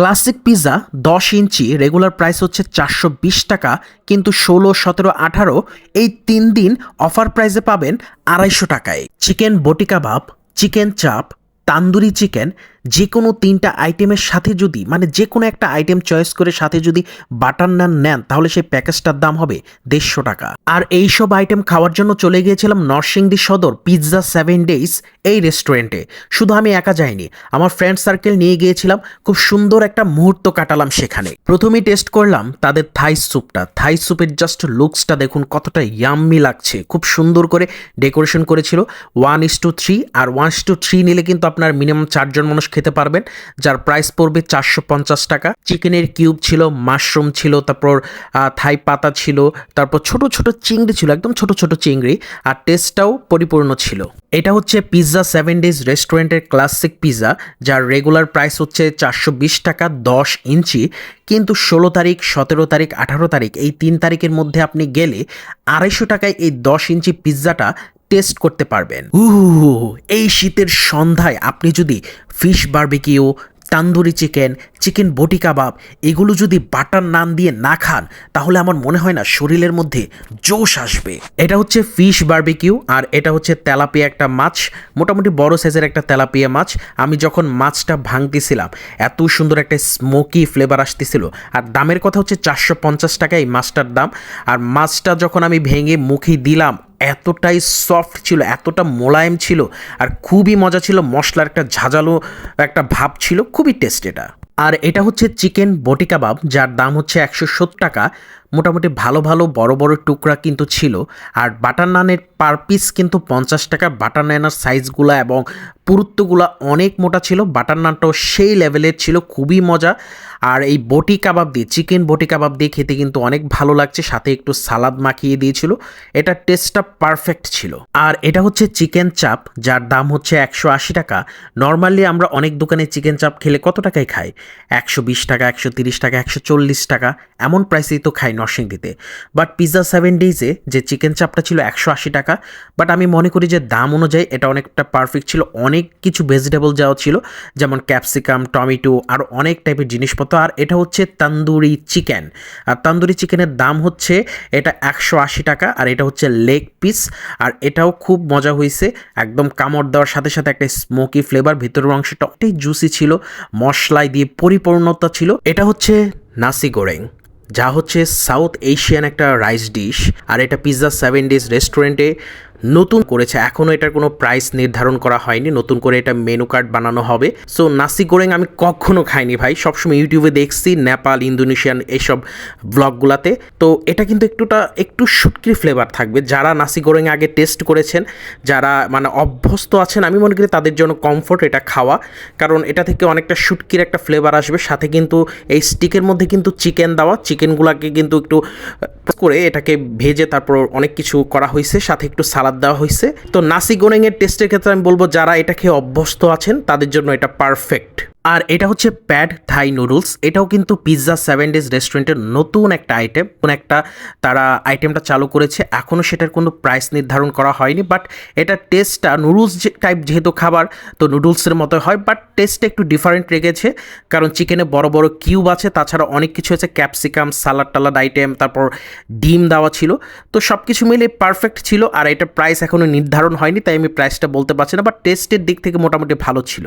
Classic pizza দশ ইঞ্চি, regular price হচ্ছে চারশো বিশ টাকা, কিন্তু ষোলো, সতেরো, আঠারো এই তিন দিন অফার প্রাইসে পাবেন আড়াইশো টাকায়। চিকেন বটি কাবাব, চিকেন চাপ, তান্দুরি চিকেন যে কোনো তিনটা আইটেমের সাথে যদি মানে যে কোনো একটা আইটেম চয়েস করে সাথে যদি বাটার নান নেন, তাহলে সেই প্যাকেজটার দাম হবে দেড়শো টাকা। আর এই সব আইটেম খাওয়ার জন্য চলে গিয়েছিলাম নরসিংদী সদর পিৎজা সেভেন ডেইজ এই রেস্টুরেন্টে শুধু আমি একা যাইনি, আমার ফ্রেন্ড সার্কেল নিয়ে গিয়েছিলাম, খুব সুন্দর একটা মুহূর্ত কাটালাম সেখানে। প্রথমেই টেস্ট করলাম তাদের থাই স্যুপটা থাই স্যুপের জাস্ট লুকসটা দেখুন কতটা ইয়াম্মি লাগছে। খুব সুন্দর করে ডেকোরেশন করেছিল। ওয়ান ইস টু থ্রি আর ওয়ান ইস টু থ্রি নিলে কিন্তু আপনার মিনিমাম চারজন মানুষ খেতে পারবেন, যার প্রাইস পড়বে চারশো পঞ্চাশ টাকা। চিকেনের কিউব ছিল মাশরুম ছিল, তারপর থাই পাতা ছিল, তারপর ছোট ছোট চিংড়ি ছিল, একদম ছোট ছোট চিংড়ি, আর টেস্টটাও পরিপূর্ণ ছিল। এটা হচ্ছে পিৎজা সেভেন ডেজ রেস্টুরেন্টের ক্লাসিক পিৎজা যার রেগুলার প্রাইস হচ্ছে চারশো বিশ টাকা দশ ইঞ্চি। কিন্তু ষোলো তারিখ, সতেরো তারিখ, আঠারো তারিখ, এই তিন তারিখের মধ্যে আপনি গেলে আড়াইশো টাকায় এই দশ ইঞ্চি পিৎজাটা টেস্ট করতে পারবেন। উহু এই শীতের সন্ধ্যায় আপনি যদি fish barbecue tandoori chicken chicken boti kebab এগুলো যদি বাটার নান দিয়ে না খান, তাহলে আমার মনে হয় না শরীরের মধ্যে জোশ আসবে। এটা হচ্ছে ফিশ বারবিকিউ আর এটা হচ্ছে তেলাপিয়া একটা মাছ, মোটামুটি বড় সাইজের একটা তেলাপিয়া মাছ। আমি যখন মাছটা ভাঙতেছিলাম, এত সুন্দর একটা স্মোকি ফ্লেভার আসতেছিল। আর দামের কথা হচ্ছে চারশো পঞ্চাশ টাকা এই মাছটার দাম। আর মাছটা যখন আমি ভেঙে মুখে দিলাম এতটাই সফট ছিল, এতটা মোলায়েম ছিল আর খুবই মজা ছিল, মশলার একটা ঝাঁঝালো একটা ভাব ছিল, খুবই টেস্ট এটা। আর এটা হচ্ছে চিকেন বটি কাবাব যার দাম হচ্ছে একশো সত্তর টাকা। মোটামুটি ভালো ভালো বড় বড় টুকরা কিন্তু ছিল। আর বাটার নানের পার পিস কিন্তু পঞ্চাশ টাকা। বাটার নানার সাইজগুলো এবং পুরুত্বগুলো অনেক মোটা ছিল। বাটার নানটাও সেই লেভেলের ছিল। খুবই মজা। আর এই বটি কাবাব দিয়ে চিকেন বটি কাবাব দিয়ে খেতে কিন্তু অনেক ভালো লাগছে। সাথে একটু সালাদ মাখিয়ে দিয়েছিল। এটা টেস্টটা পারফেক্ট ছিল। আর এটা হচ্ছে চিকেন চাপ যার দাম হচ্ছে একশো আশি টাকা। নর্মালি আমরা অনেক দোকানে চিকেন চাপ খেলে কত টাকায় খাই? একশো বিশ টাকা, একশো তিরিশ টাকা, একশো চল্লিশ টাকা। এমন প্রাইসেই তো খাই নরসিংদীতে। বাট পিৎজা সেভেন ডেজে যে চিকেন চাপটা ছিল একশো আশি টাকা বাট আমি মনে করি যে দাম অনুযায়ী এটা অনেকটা পারফেক্ট ছিল। অনেক কিছু ভেজিটেবল যাওয়া ছিল, যেমন ক্যাপসিকাম টমেটো আর অনেক টাইপের জিনিসপত্র। আর এটা হচ্ছে তান্দুরি চিকেন আর তান্দুরি চিকেনের দাম হচ্ছে এটা একশো আশি টাকা, আর এটা হচ্ছে লেগ পিস আর এটাও খুব মজা হয়েছে একদম কামড় দেওয়ার সাথে সাথে একটা স্মোকি ফ্লেভার ভিতরের অংশটা অনেক জুসি ছিল, মশলায় দিয়ে পরিপূর্ণতা ছিল। এটা হচ্ছে নাসি গোরেং যা হচ্ছে সাউথ এশিয়ান একটা রাইস ডিশ আর এটা পিৎজা সেভেন ডেজ রেস্টুরেন্টে নতুন করেছে। এখনও এটার কোনো প্রাইস নির্ধারণ করা হয়নি। নতুন করে এটা মেনু কার্ড বানানো হবে। সো নাসি গোরেং আমি কখনো খাইনি ভাই। সবসময় ইউটিউবে দেখছি, নেপাল, ইন্দোনেশিয়ান এইসব ব্লগগুলাতে তো এটা কিন্তু একটুটা, একটু শুটকির ফ্লেভার থাকবে। যারা নাসি গোরেং আগে টেস্ট করেছেন, যারা মানে অভ্যস্ত আছেন, আমি মনে করি তাদের জন্য কমফোর্ট এটা খাওয়া। কারণ এটা থেকে অনেকটা শুটকির একটা ফ্লেভার আসবে। সাথে কিন্তু এই স্টিকের মধ্যে কিন্তু চিকেন দেওয়া। চিকেনগুলোকে কিন্তু একটু করে এটাকে ভেজে তারপর অনেক কিছু করা হয়েছে। সাথে একটু সালাদ দেওয়া হয়েছে তো নাসি এর টেস্টের ক্ষেত্রে আমি বলব, যারা এটা খেয়ে অভ্যস্ত আছেন, তাদের জন্য এটা পারফেক্ট আর এটা হচ্ছে প্যাড থাই নুডলস। এটাও কিন্তু পিৎজা সেভেন ডেজ রেস্টুরেন্টের নতুন একটা আইটেম কোন একটা তারা আইটেমটা চালু করেছে। এখনও সেটার কোনো প্রাইস নির্ধারণ করা হয়নি বাট এটা টেস্টটা নুডলস যে টাইপ যেহেতু খাবার, তো নুডলসের মতো হয় বাট টেস্টটা একটু ডিফারেন্ট রেখেছে কারণ চিকেনে বড় বড় কিউব আছে, তাছাড়া অনেক কিছু আছে ক্যাপসিকাম সালাড টালাড আইটেম তারপর ডিম দেওয়া ছিল। তো সব কিছু মিলে পারফেক্ট ছিল, আর এটা প্রাইস এখনও নির্ধারণ হয়নি, তাই আমি প্রাইসটা বলতে পারছি না বাট টেস্টের দিক থেকে মোটামুটি ভালো ছিল।